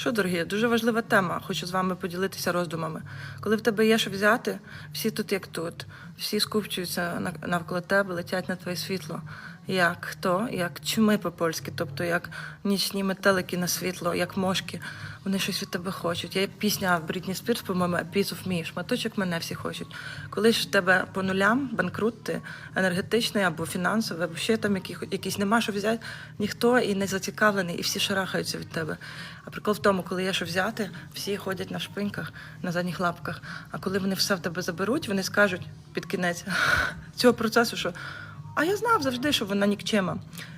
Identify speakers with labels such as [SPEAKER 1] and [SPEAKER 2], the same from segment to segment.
[SPEAKER 1] Що, дорогі, дуже важлива тема. Хочу з вами поділитися роздумами. Коли в тебе є що взяти, всі тут як тут, всі скупчуються навколо тебе, летять на твоє світло. Як хто? Як чуми по-польськи, тобто як нічні метелики на світло, як мошки. Вони щось від тебе хочуть. Є пісня Брітні Спірс, по-моєму, «Piece of Me», шматочок мене всі хочуть. Коли ж в тебе по нулям банкрут ти енергетичний або фінансовий, або ще там яких, якийсь нема що взяти, ніхто і не зацікавлений, і всі шарахаються від тебе. А прикол в тому, коли є що взяти, всі ходять на шпиньках, на задніх лапках. А коли вони все в тебе заберуть, вони скажуть під кінець цього процесу, що а я знав завжди, що вона нікчема.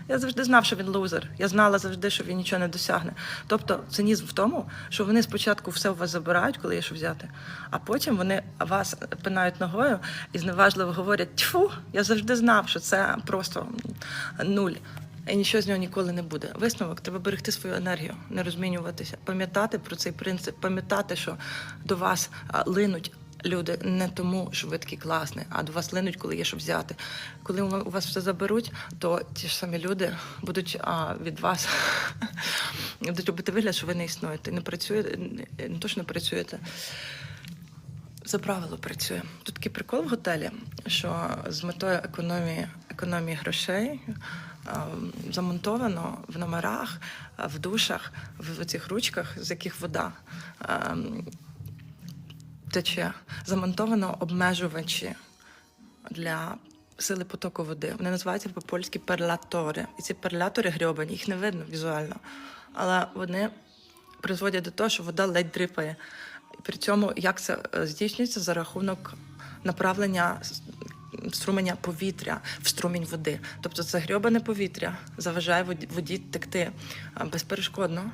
[SPEAKER 1] Я завжди знав, що він лузер. Я знала завжди, що він нічого не досягне. Тобто цинізм в тому, що вони спочатку все у вас забирають, коли є що взяти, а потім вони вас пинають ногою і зневажливо говорять: Тьфу, я завжди знав, що це просто нуль. І нічого з нього ніколи не буде. Висновок треба берегти свою енергію, не розмінюватися, пам'ятати про цей принцип, пам'ятати, що до вас линуть люди не тому, що ви такий класний, а до вас линуть, коли є що взяти. Коли у вас все заберуть, то ті ж самі люди будуть а, від вас будуть робити вигляд, що ви не існуєте. Не працюєте, не, то, що не працюєте. За правило працює. Тут такий прикол в готелі, що з метою економії, економії грошей замонтовано в номерах, в душах, в цих ручках, з яких вода а, тече, замонтовано обмежувачі для сили потоку води. Вони називаються по-польськи перлатори. І ці перлатори грьобані, їх не видно візуально. Але вони призводять до того, що вода ледь дрипає. При цьому як це е, здійснюється за рахунок направлення струменя повітря в струмінь води. Тобто це грьобане повітря заважає воді, текти безперешкодно.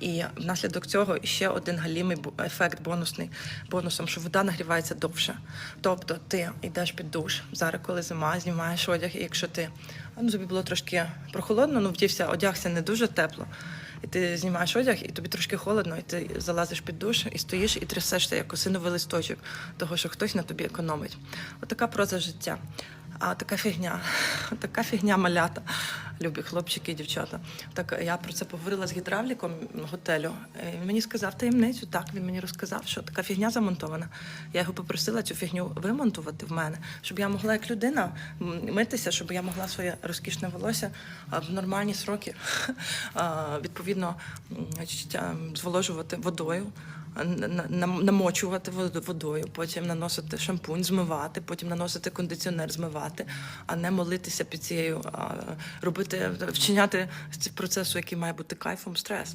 [SPEAKER 1] І внаслідок цього ще один галімий ефект бонусний бонусом, що вода нагрівається довше. Тобто ти йдеш під душ зараз, коли зима, знімаєш одяг, і якщо ти ну тобі було трошки прохолодно, ну вдівся, одягся не дуже тепло. І ти знімаєш одяг, і тобі трошки холодно, і ти залазиш під душ, і стоїш, і трясешся як осиновий листочок, того, що хтось на тобі економить. Отака проза життя. А така фігня, така фігня малята, любі хлопчики і дівчата. Так я про це поговорила з гідравліком готелю. І Він мені сказав таємницю. Так, він мені розказав, що така фігня замонтована. Я його попросила цю фігню вимонтувати в мене, щоб я могла як людина митися, щоб я могла своє розкішне волосся в нормальні сроки відповідно м, значить, а, зволожувати водою. Намочувати водою, потім наносити шампунь, змивати, потім наносити кондиціонер, змивати, а не молитися під цією, робити, вчиняти процесу, який має бути кайфом, стрес.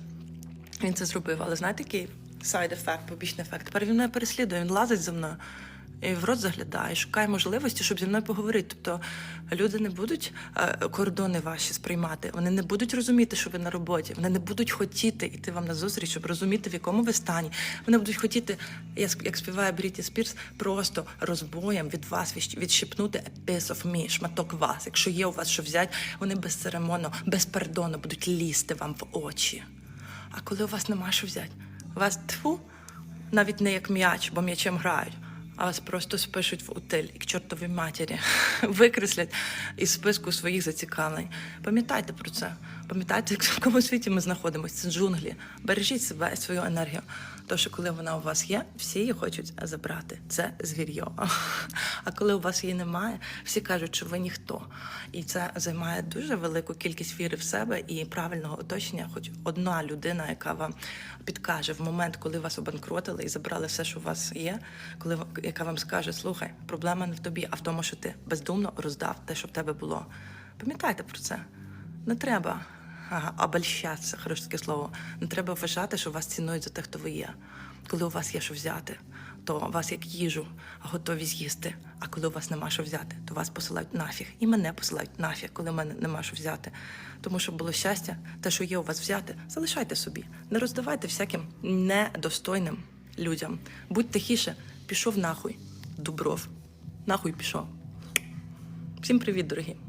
[SPEAKER 1] Він це зробив, але знаєте, який сайд ефект, побічний ефект. Тепер він мене переслідує, він лазить за мною. І в рот заглядає, шукає можливості, щоб зі мною поговорити. Тобто люди не будуть е, кордони ваші сприймати, вони не будуть розуміти, що ви на роботі, вони не будуть хотіти йти вам на зустріч, щоб розуміти, в якому ви стані. Вони будуть хотіти, як, співає Бріті Спірс, просто розбоєм від вас відщ- відщипнути a piece of me, шматок вас. Якщо є у вас що взяти, вони безцеремонно, безпардонно будуть лізти вам в очі. А коли у вас нема що взяти, вас тфу, навіть не як м'яч, бо м'ячем грають, а вас просто спишуть в утиль і к чортовій матері, викреслять із списку своїх зацікавлень. Пам'ятайте про це. Пам'ятайте, в якому світі ми знаходимося. Це джунглі. Бережіть себе і свою енергію. Тому що коли вона у вас є, всі її хочуть забрати. Це звір'йо. А коли у вас її немає, всі кажуть, що ви ніхто. І це займає дуже велику кількість віри в себе і правильного оточення. Хоч одна людина, яка вам підкаже в момент, коли вас обанкротили і забрали все, що у вас є, коли яка вам скаже: слухай, проблема не в тобі, а в тому, що ти бездумно роздав те, що в тебе було. Пам'ятайте про це. Не треба обольщатися, хороше таке слово. Не треба вважати, що вас цінують за те, хто ви є. Коли у вас є що взяти, то вас як їжу готові з'їсти. А коли у вас нема що взяти, то вас посилають нафіг. І мене посилають нафіг, коли в мене нема що взяти. Тому що було щастя, те, що є у вас взяти, залишайте собі. Не роздавайте всяким недостойним людям. Будь тихіше, пішов нахуй. Дубров. Нахуй пішов. Всім привіт, дорогі.